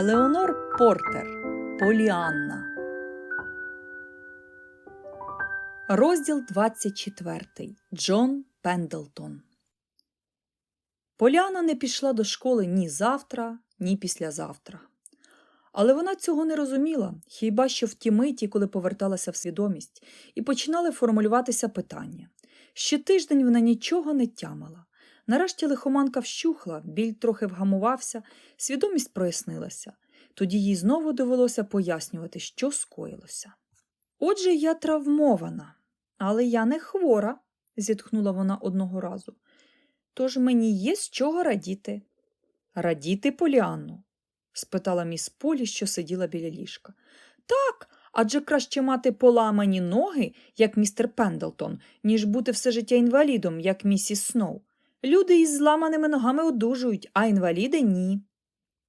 Елеонор Портер Поліанна. Розділ 24. Джон Пендлтон. Поліана не пішла до школи ні завтра, ні післязавтра. Але вона цього не розуміла, хіба що в ті миті, коли поверталася в свідомість, і починали формулюватися питання. Ще тиждень вона нічого не тямила. Нарешті лихоманка вщухла, біль трохи вгамувався, свідомість прояснилася. Тоді їй знову довелося пояснювати, що скоїлося. Отже, я травмована, але я не хвора, зітхнула вона одного разу. Тож мені є з чого радіти. Радіти Поліанну? спитала міс Полі, що сиділа біля ліжка. Так, адже краще мати поламані ноги, як містер Пендлтон, ніж бути все життя інвалідом, як місіс Сноу. Люди із зламаними ногами одужують, а інваліди ні.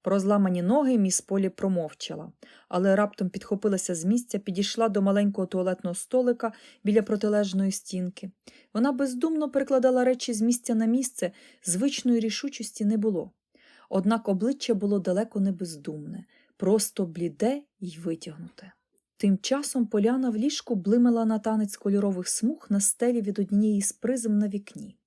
Про зламані ноги міс Полі промовчала, але раптом підхопилася з місця, підійшла до маленького туалетного столика біля протилежної стінки. Вона бездумно перекладала речі з місця на місце, звичної рішучості не було. Однак обличчя було далеко не бездумне, просто бліде й витягнуте. Тим часом поляна в ліжку блимала на танець кольорових смуг на стелі від однієї з призм на вікні.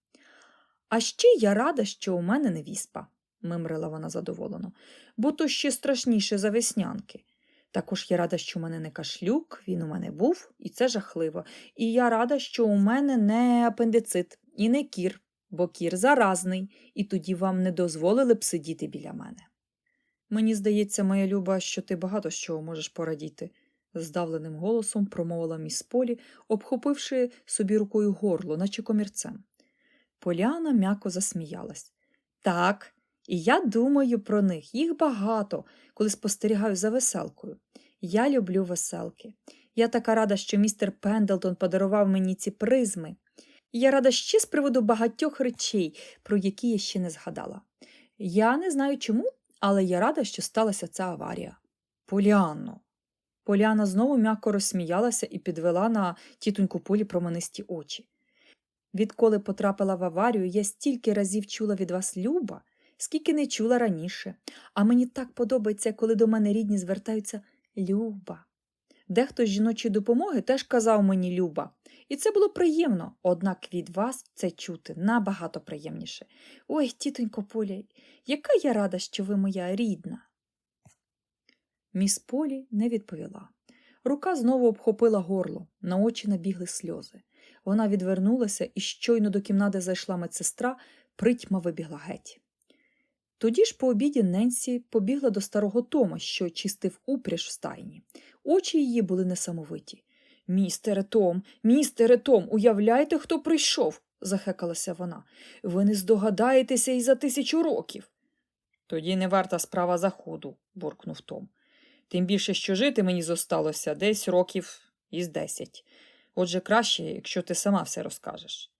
А ще я рада, що у мене не віспа, мимрила вона задоволено, бо то ще страшніше за веснянки. Також я рада, що у мене не кашлюк, він у мене був, і це жахливо. І я рада, що у мене не апендицит і не кір, бо кір заразний, і тоді вам не дозволили б сидіти біля мене. Мені здається, моя люба, що ти багато з чого можеш порадіти, здавленим голосом промовила міс Полі, обхопивши собі рукою горло, наче комірцем. Поляна м'яко засміялась. Так, і я думаю про них. Їх багато, коли спостерігаю за веселкою. Я люблю веселки. Я така рада, що містер Пендлтон подарував мені ці призми. Я рада ще з приводу багатьох речей, про які я ще не згадала. Я не знаю чому, але я рада, що сталася ця аварія. Поліанно. Поляна знову м'яко розсміялася і підвела на тітоньку полі променисті очі. Відколи потрапила в аварію, я стільки разів чула від вас Люба, скільки не чула раніше. А мені так подобається, коли до мене рідні звертаються Люба. Дехто з жіночої допомоги теж казав мені Люба. І це було приємно, однак від вас це чути набагато приємніше. Ой, тітонько Поля, яка я рада, що ви моя рідна. Міс Полі не відповіла. Рука знову обхопила горло, на очі набігли сльози. Вона відвернулася і щойно до кімнати зайшла медсестра, притьма вибігла геть. Тоді ж по обіді Ненсі побігла до старого Тома, що чистив упряж в стайні. Очі її були несамовиті. Містере Том, містере Том, уявляєте, хто прийшов? захекалася вона. Ви не здогадаєтеся і за тисячу років. Тоді не варта справа заходу, буркнув Том. Тим більше, що жити мені зосталося десь років із десять. Отже, краще, якщо ти сама все розкажеш.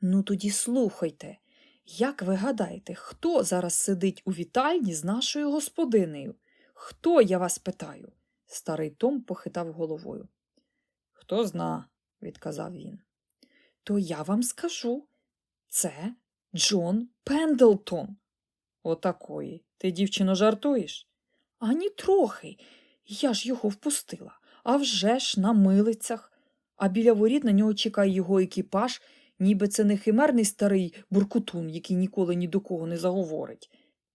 Ну, тоді слухайте. Як ви гадаєте, хто зараз сидить у вітальні з нашою господинею? Хто, я вас питаю? Старий Том похитав головою. Хто зна, відказав він. То я вам скажу. Це Джон Пендлтон. Отакої. Ти, дівчино, жартуєш? Ані трохи. Я ж його впустила. А вже ж на милицях. А біля воріт на нього чекає його екіпаж, ніби це не химерний старий буркутун, який ніколи ні до кого не заговорить.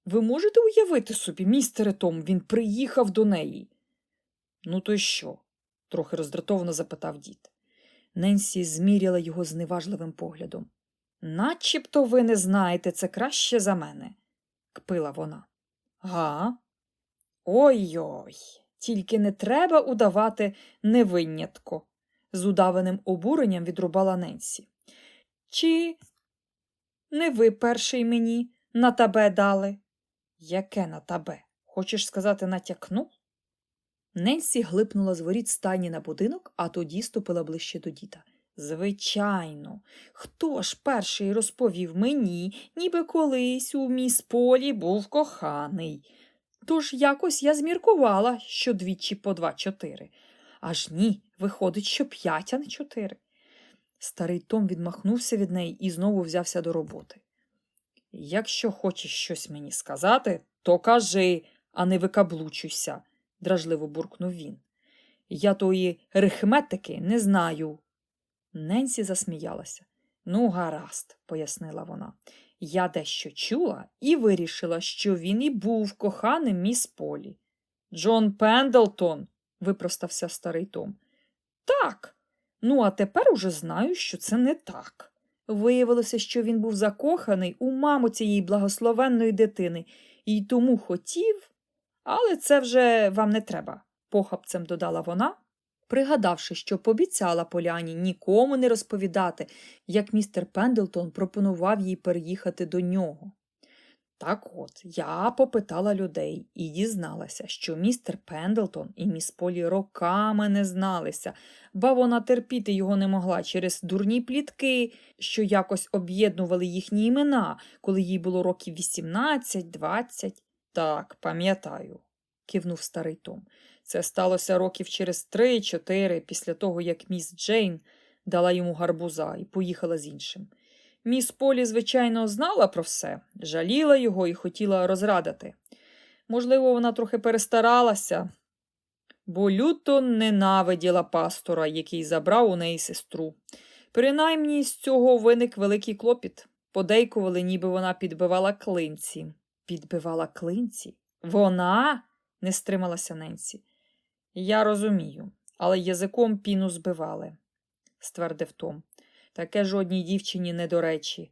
Ви можете уявити собі, містере Том, він приїхав до неї. Ну, то що? трохи роздратовано запитав дід. Ненсі зміряла його зневажливим поглядом. Начебто ви не знаєте це краще за мене, кпила вона. Га? Ой-ой, тільки не треба удавати невинятко, з удаваним обуренням відрубала Ненсі. Чи не ви перший мені на табе дали? Яке на табе? Хочеш сказати, натякну? Ненсі глипнула з воріт стайні на будинок, а тоді ступила ближче до діда. Звичайно, хто ж перший розповів мені, ніби колись у міс полі був коханий. Тож якось я зміркувала, що двічі по два чотири. Аж ні, виходить, що п'ять, а не чотири. Старий Том відмахнувся від неї і знову взявся до роботи. Якщо хочеш щось мені сказати, то кажи, а не викаблучуйся, дражливо буркнув він. Я тої рихметики не знаю. Ненсі засміялася. Ну, гаразд, пояснила вона. Я дещо чула і вирішила, що він і був коханим міс Полі. Джон Пендлтон, випростався старий Том. Так. Ну, а тепер уже знаю, що це не так. Виявилося, що він був закоханий у маму цієї благословенної дитини і тому хотів, але це вже вам не треба, похапцем додала вона, пригадавши, що пообіцяла Поляні нікому не розповідати, як містер Пендлтон пропонував їй переїхати до нього. Так от, я попитала людей і дізналася, що містер Пендлтон і міс Полі роками не зналися, ба вона терпіти його не могла через дурні плітки, що якось об'єднували їхні імена, коли їй було років 18-20. Так, пам'ятаю, кивнув старий Том. Це сталося років через три-чотири після того, як міс Джейн дала йому гарбуза і поїхала з іншим. Міс Полі, звичайно, знала про все, жаліла його і хотіла розрадити. Можливо, вона трохи перестаралася, бо люто ненавиділа пастора, який забрав у неї сестру. Принаймні з цього виник великий клопіт. Подейкували, ніби вона підбивала клинці. Підбивала клинці? Вона? не стрималася Ненсі. Я розумію, але язиком піну збивали, ствердив Том. Таке жодній дівчині не до речі.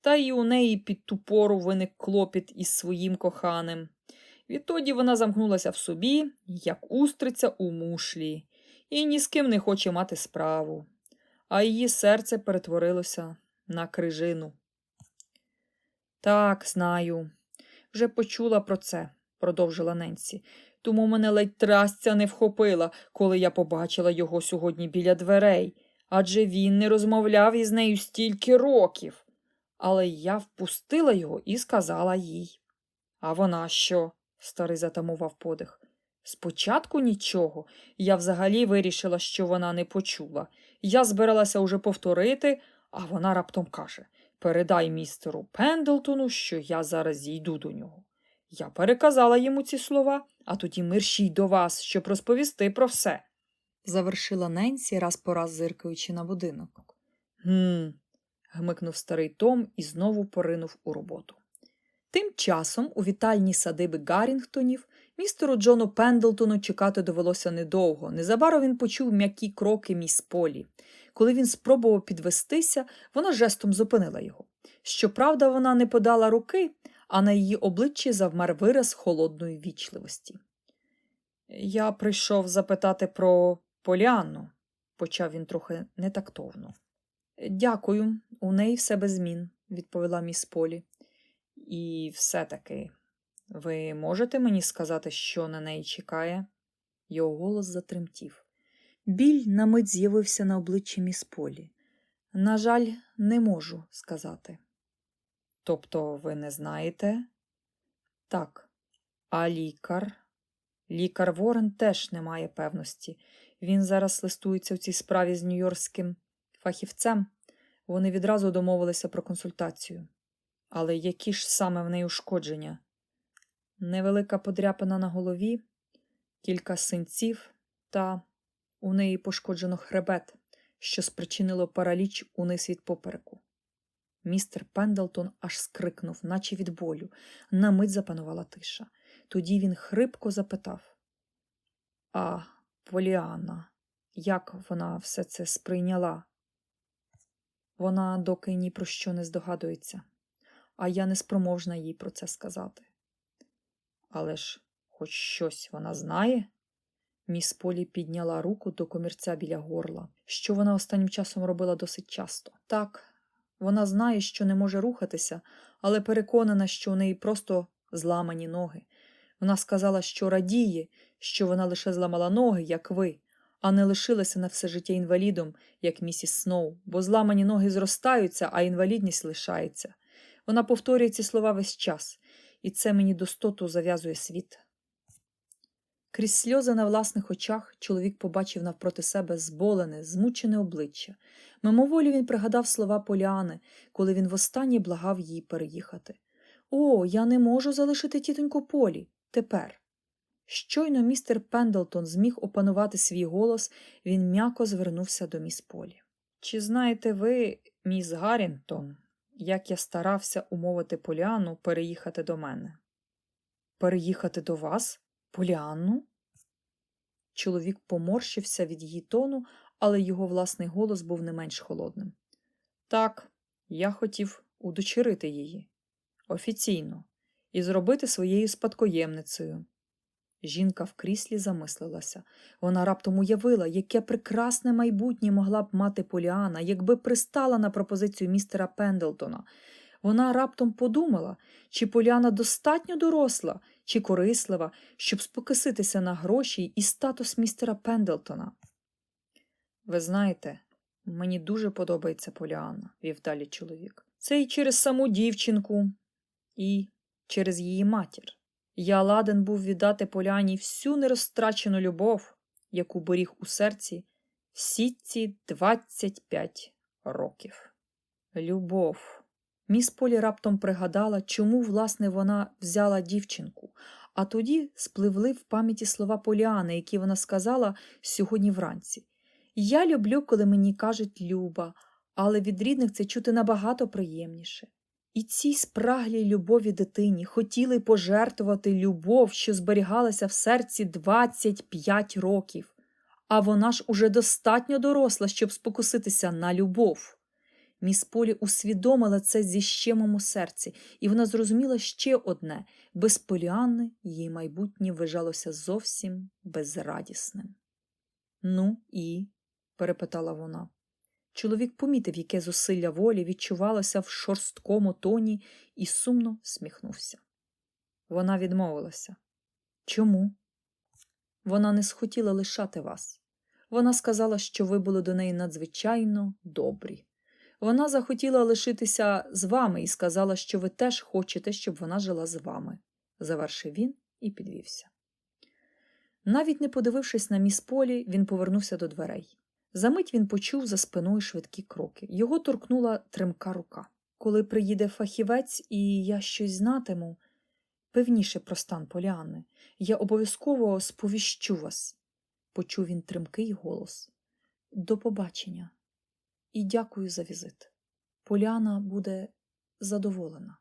Та й у неї під ту пору виник клопіт із своїм коханим. Відтоді вона замкнулася в собі, як устриця у мушлі, і ні з ким не хоче мати справу, а її серце перетворилося на крижину. Так, знаю. Вже почула про це, продовжила Ненсі. Тому мене ледь трасця не вхопила, коли я побачила його сьогодні біля дверей, адже він не розмовляв із нею стільки років. Але я впустила його і сказала їй. А вона що? старий затамував подих. Спочатку нічого. Я взагалі вирішила, що вона не почула. Я збиралася уже повторити, а вона раптом каже Передай містеру Пендлтону, що я зараз зійду до нього. Я переказала йому ці слова, а тоді мерщій до вас, щоб розповісти про все. Завершила Ненсі, раз по раз зиркаючи на будинок. Гм. гмикнув старий Том і знову поринув у роботу. Тим часом у вітальні садиби Гаррінгтонів містеру Джону Пендлтону чекати довелося недовго. Незабаром він почув м'які кроки міс Полі. Коли він спробував підвестися, вона жестом зупинила його. Щоправда, вона не подала руки, а на її обличчі завмер вираз холодної вічливості. Я прийшов запитати про Поліанну, почав він трохи нетактовно. Дякую, у неї все без змін, відповіла міс Полі. І все-таки, ви можете мені сказати, що на неї чекає? Його голос затремтів. Біль на мить з'явився на обличчі міс Полі. На жаль, не можу сказати. Тобто ви не знаєте? Так. А лікар? Лікар Ворен теж не має певності. Він зараз листується в цій справі з нью-йоркським фахівцем. Вони відразу домовилися про консультацію. Але які ж саме в неї ушкодження? Невелика подряпина на голові, кілька синців, та у неї пошкоджено хребет, що спричинило параліч униз від попереку. Містер Пендлтон аж скрикнув, наче від болю. На мить запанувала тиша. Тоді він хрипко запитав А, Поліанна, як вона все це сприйняла? Вона доки ні про що не здогадується, а я не спроможна їй про це сказати. Але ж хоч щось вона знає? Міс Полі підняла руку до комірця біля горла, що вона останнім часом робила досить часто. Так, вона знає, що не може рухатися, але переконана, що у неї просто зламані ноги. Вона сказала, що радіє, що вона лише зламала ноги, як ви, а не лишилася на все життя інвалідом, як місіс Сноу, бо зламані ноги зростаються, а інвалідність лишається. Вона повторює ці слова весь час, і це мені достоту зав'язує світ. Крізь сльози на власних очах чоловік побачив навпроти себе зболене, змучене обличчя. Мимоволі він пригадав слова Поліани, коли він востаннє благав її переїхати. О, я не можу залишити тітоньку Полі, тепер. Щойно містер Пендлтон зміг опанувати свій голос, він м'яко звернувся до міс Полі. Чи знаєте ви, міс Гаррінтон, як я старався умовити Поліану переїхати до мене? Переїхати до вас? Поліанну? Чоловік поморщився від її тону, але його власний голос був не менш холодним. Так, я хотів удочерити її офіційно і зробити своєю спадкоємницею. Жінка в кріслі замислилася. Вона раптом уявила, яке прекрасне майбутнє могла б мати Поліана, якби пристала на пропозицію містера Пендлтона. Вона раптом подумала, чи Поліана достатньо доросла чи корислива, щоб спокуситися на гроші і статус містера Пендлтона. Ви знаєте, мені дуже подобається Поліана, вів далі чоловік. Це і через саму дівчинку, і через її матір. Я ладен був віддати Поляні всю нерозтрачену любов, яку беріг у серці всі ці 25 років. Любов. Міс Полі раптом пригадала, чому, власне, вона взяла дівчинку, а тоді спливли в пам'яті слова Поліани, які вона сказала сьогодні вранці. Я люблю, коли мені кажуть Люба, але від рідних це чути набагато приємніше. І цій спраглій любові дитині хотіли пожертвувати любов, що зберігалася в серці 25 років. А вона ж уже достатньо доросла, щоб спокуситися на любов. Міс Полі усвідомила це зі щемом у серці, і вона зрозуміла ще одне без Поліанни її майбутнє вважалося зовсім безрадісним. Ну і? перепитала вона. Чоловік помітив, яке зусилля волі відчувалося в шорсткому тоні, і сумно сміхнувся. Вона відмовилася. Чому? Вона не схотіла лишати вас. Вона сказала, що ви були до неї надзвичайно добрі. Вона захотіла лишитися з вами і сказала, що ви теж хочете, щоб вона жила з вами, завершив він і підвівся. Навіть не подивившись на міс Полі, він повернувся до дверей. Замить він почув за спиною швидкі кроки. Його торкнула тремка рука. Коли приїде фахівець і я щось знатиму, певніше про стан Поліани, я обов'язково сповіщу вас, почув він тремкий голос. До побачення і дякую за візит. Поляна буде задоволена.